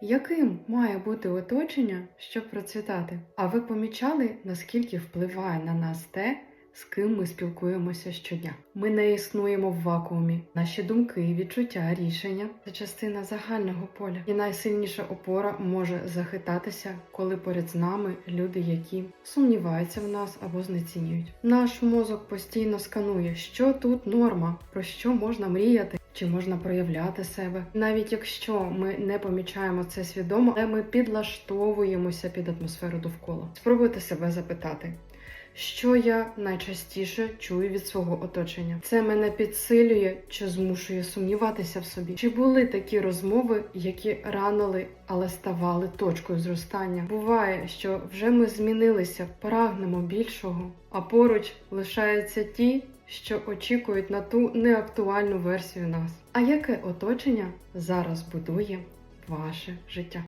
Яким має бути оточення, щоб процвітати? А ви помічали, наскільки впливає на нас те, з ким ми спілкуємося щодня? Ми не існуємо в вакуумі. Наші думки, відчуття, рішення це частина загального поля. І найсильніша опора може захитатися, коли поряд з нами люди, які сумніваються в нас або знецінюють. Наш мозок постійно сканує, що тут норма, про що можна мріяти. Чи можна проявляти себе, навіть якщо ми не помічаємо це свідомо, але ми підлаштовуємося під атмосферу довкола. Спробуйте себе запитати, що я найчастіше чую від свого оточення. Це мене підсилює чи змушує сумніватися в собі. Чи були такі розмови, які ранили, але ставали точкою зростання? Буває, що вже ми змінилися, прагнемо більшого, а поруч лишаються ті, що очікують на ту неактуальну версію нас. А яке оточення зараз будує ваше життя?